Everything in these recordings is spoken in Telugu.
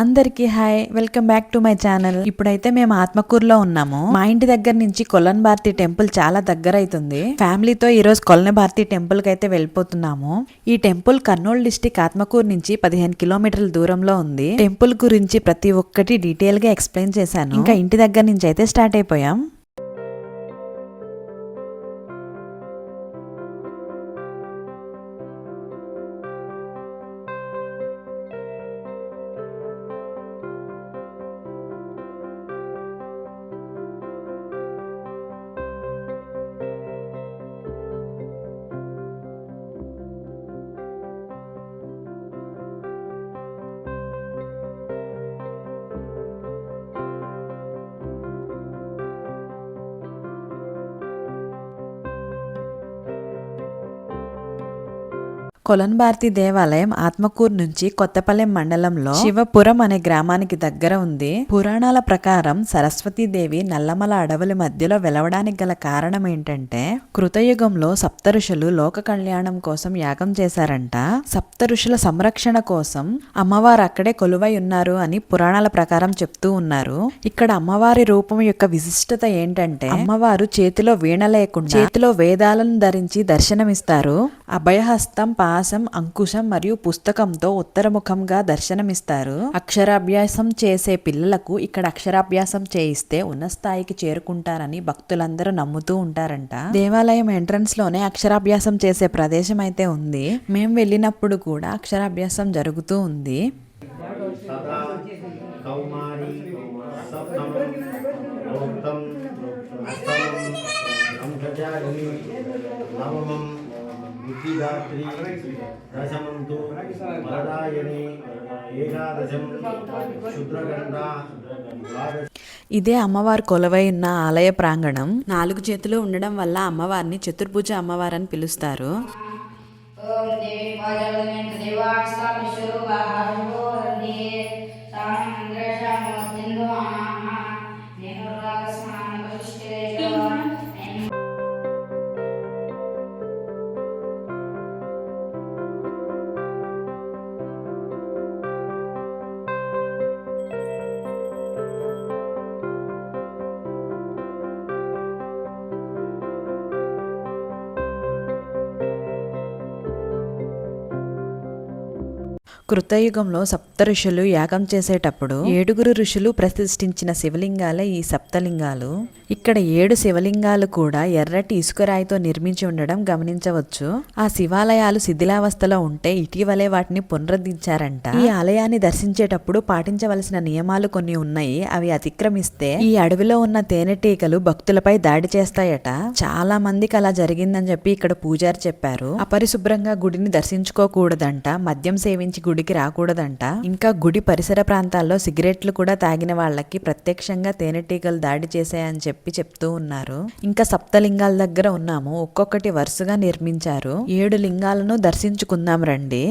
అందరికీ hi welcome back to my channel. ఇప్పుడైతే మేము ఆత్మకూరులో ఉన్నాము. మా ఇంటి దగ్గర నుంచి కొలన్ భారతి టెంపుల్ చాలా దగ్గర అవుతుంది ఫ్యామిలీతో ఈరోజు కొలన కొలన్ భారతి టెంపుల్కి అయితే వెళ్ళిపోతున్నాము. ఈ టెంపుల్ కర్నూలు డిస్టిక్ ఆత్మకూరు నుంచి పదిహేను కిలోమీటర్ల దూరంలో ఉంది. టెంపుల్ గురించి ప్రతి ఒక్కటి డీటెయిల్గా ఎక్స్ప్లెయిన్ చేశాను. ఇంకా ఇంటి దగ్గర నుంచి అయితే స్టార్ట్ అయిపోయాం. కొలన్ భారతి దేవాలయం ఆత్మకూరు నుంచి కొత్తపల్లెం మండలంలో శివపురం అనే గ్రామానికి దగ్గర ఉంది. పురాణాల ప్రకారం సరస్వతీదేవి నల్లమల అడవుల మధ్యలో వెలవడానికి గల కారణం ఏంటంటే కృతయుగంలో సప్త ఋషులు లోక కళ్యాణం కోసం యాగం చేశారంట. సప్త ఋషుల సంరక్షణ కోసం అమ్మవారు అక్కడే కొలువై ఉన్నారు అని పురాణాల ప్రకారం చెప్తూ ఉన్నారు. ఇక్కడ అమ్మవారి రూపం యొక్క విశిష్టత ఏంటంటే అమ్మవారు చేతిలో వీణ లేకుండా చేతిలో వేదాలను ధరించి దర్శనమిస్తారు. అభయహస్తం పాసం అంకుశం మరియు పుస్తకంతో ఉత్తరముఖంగా దర్శనమిస్తారు. అక్షరాభ్యాసం చేసే పిల్లలకు ఇక్కడ అక్షరాభ్యాసం చేయిస్తే ఉన్న స్థాయికి చేరుకుంటారని భక్తులందరూ నమ్ముతూ ఉంటారంట. దేవాలయం విద్యాలయం ఎంట్రన్స్లోనే అక్షరాభ్యాసం చేసే ప్రదేశం అయితే ఉంది మేము వెళ్ళినప్పుడు కూడా అక్షరాభ్యాసం జరుగుతూ ఉంది ఏకాదశం శుద్రగంధ ద్వాదశ ఇదే అమ్మవారు కొలవై ఉన్న ఆలయ ప్రాంగణం. నాలుగు చేతులు ఉండడం వల్ల అమ్మవారిని చతుర్భుజ అమ్మవారు అని పిలుస్తారు. ఓం దేవి కృతయుగంలో సప్త ఋషులు యాగం చేసేటప్పుడు ఏడుగురు ఋషులు ప్రతిష్ఠించిన శివలింగాలే ఈ సప్తలింగాలు. ఇక్కడ ఏడు శివలింగాలు కూడా ఎర్రటి ఇసుకరాయితో నిర్మించి ఉండడం గమనించవచ్చు. ఆ శివాలయాలు శిథిలావస్థలో ఉంటే ఇటీవలే వాటిని పునరుద్ధరించారంట. ఈ ఆలయాన్ని దర్శించేటప్పుడు పాటించవలసిన నియమాలు కొన్ని ఉన్నాయి. అవి అతిక్రమిస్తే ఈ అడవిలో ఉన్న తేనెటీగలు భక్తులపై దాడి చేస్తాయట. చాలా మందికి అలా జరిగిందని చెప్పి ఇక్కడ పూజారి చెప్పారు. అపరిశుభ్రంగా గుడిని దర్శించుకోకూడదంట. మద్యం సేవించి గుడికి రాకూడదంట. ఇంకా గుడి పరిసర ప్రాంతాల్లో సిగరెట్లు కూడా తాగిన వాళ్ళకి ప్రత్యక్షంగా తేనెటీగలు దాడి చేశాయని చెప్పి చెప్తూ ఉన్నారు. ఇంకా సప్తలింగాల దగ్గర ఉన్నాము. ఒక్కొక్కటి వరుసగా నిర్మించారు. ఏడు లింగాలను దర్శించుకుందాం రండి.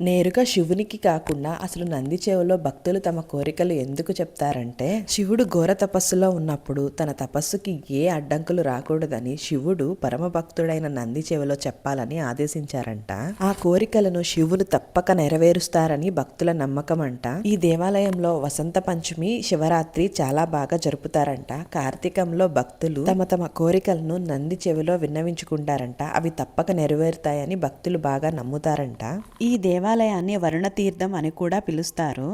నేరుగా శివునికి కాకుండా అసలు నంది చెవులో భక్తులు తమ కోరికలు ఎందుకు చెప్తారంటే శివుడు ఘోర తపస్సులో ఉన్నప్పుడు తన తపస్సుకి ఏ అడ్డంకులు రాకూడదని శివుడు పరమ భక్తుడైన నంది చెవిలో చెప్పాలని ఆదేశించారంట. ఆ కోరికలను శివుడు తప్పక నెరవేరుస్తారని భక్తుల నమ్మకం అంట ఈ దేవాలయంలో వసంత పంచమి శివరాత్రి చాలా బాగా జరుపుతారంట. కార్తీకంలో భక్తులు తమ తమ కోరికలను నంది చెవిలో విన్నవించుకుంటారంట. అవి తప్పక నెరవేరుతాయని భక్తులు బాగా నమ్ముతారంట. ఈ దేవాలయాన్ని వరుణ తీర్థం అని కూడా పిలుస్తారు.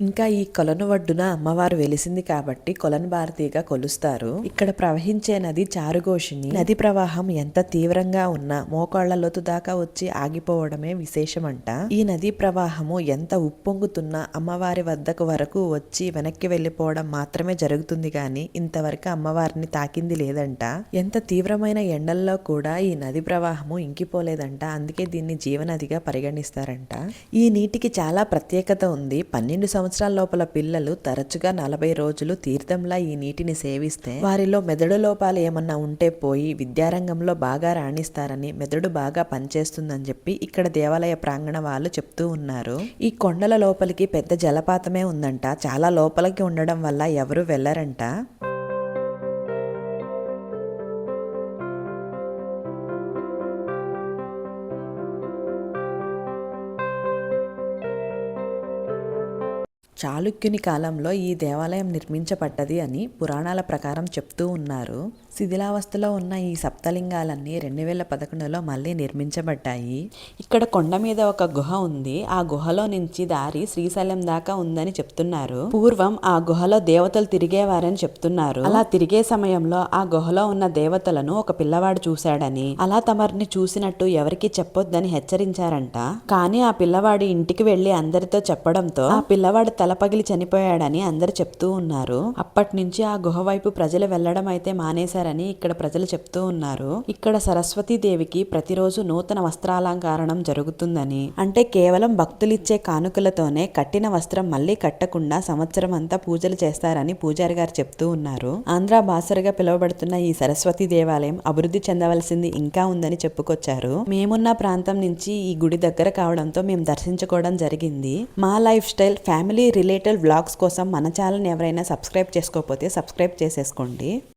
ఇంకా ఈ కొలను ఒడ్డున అమ్మవారు వెలిసింది కాబట్టి కొలను భారతిగా కొలుస్తారు. ఇక్కడ ప్రవహించే నది చారుగోషిని నది ప్రవాహం ఎంత తీవ్రంగా ఉన్నా మోకాళ్ళ లోతు దాకా వచ్చి ఆగిపోవడమే విశేషమంట. ఈ నది ప్రవాహము ఎంత ఉప్పొంగుతున్నా అమ్మవారి వద్దకు వరకు వచ్చి వెనక్కి వెళ్ళిపోవడం మాత్రమే జరుగుతుంది కానీ ఇంతవరకు అమ్మవారిని తాకింది లేదంట. ఎంత తీవ్రమైన ఎండల్లో కూడా ఈ నది ప్రవాహము ఇంకిపోలేదంట. అందుకే దీన్ని జీవనదిగా పరిగణిస్తారంట. ఈ నీటికి చాలా ప్రత్యేకత ఉంది. పన్నెండు సంవత్సరాల లోపల పిల్లలు తరచుగా నలభై రోజులు తీర్థంలా ఈ నీటిని సేవిస్తే వారిలో మెదడు లోపాలు ఏమన్నా ఉంటే పోయి విద్యారంగంలో బాగా రాణిస్తారని మెదడు బాగా పనిచేస్తుందని చెప్పి ఇక్కడ దేవాలయ ప్రాంగణ వాళ్ళు చెప్తూ ఉన్నారు. ఈ కొండల లోపలికి పెద్ద జలపాతమే ఉందంట. చాలా లోపలికి ఉండడం వల్ల ఎవరు వెళ్ళరంట? చాళుక్యుని కాలంలో ఈ దేవాలయం నిర్మించబడ్డది అని పురాణాల ప్రకారం చెప్తూ ఉన్నారు. శిథిలావస్థలో ఉన్న ఈ సప్తలింగాలన్నీ రెండు వేల పదకొండులో మళ్ళీ నిర్మించబడ్డాయి. ఇక్కడ కొండ మీద ఒక గుహ ఉంది. ఆ గుహలో నుంచి దారి శ్రీశైలం దాకా ఉందని చెప్తున్నారు. పూర్వం ఆ గుహలో దేవతలు తిరిగేవారని చెప్తున్నారు. అలా తిరిగే సమయంలో ఆ గుహలో ఉన్న దేవతలను ఒక పిల్లవాడు చూశాడని అలా తమరిని చూసినట్టు ఎవరికి చెప్పొద్దని హెచ్చరించారంట. కానీ ఆ పిల్లవాడు ఇంటికి వెళ్ళి అందరితో చెప్పడంతో ఆ పిల్లవాడు తల తలపగిలి చనిపోయాడని అందరు చెప్తూ ఉన్నారు. అప్పటి నుంచి ఆ గుహ వైపు ప్రజలు వెళ్ళడం అయితే మానేశారని ఇక్కడ ప్రజలు చెప్తూ ఉన్నారు. ఇక్కడ సరస్వతీదేవికి ప్రతిరోజు నూతన వస్త్రాలంకారణం జరుగుతుందని అంటే కేవలం భక్తులిచ్చే కానుకలతోనే కట్టిన వస్త్రం మళ్ళీ కట్టకుండా సంవత్సరం అంతా పూజలు చేస్తారని పూజారి గారు చెప్తూ ఉన్నారు. ఆంధ్ర బాసరిగా పిలువబడుతున్న ఈ సరస్వతి దేవాలయం అభివృద్ధి చెందవలసింది ఇంకా ఉందని చెప్పుకొచ్చారు. మేమున్న ప్రాంతం నుంచి ఈ గుడి దగ్గర కావడంతో మేము దర్శించుకోవడం జరిగింది. మా life style family related vlogs కోసం మన ఛానల్ని ఎవరైనా సబ్స్క్రైబ్ చేసుకోకపోతే సబ్స్క్రైబ్ చేసేసుకోండి.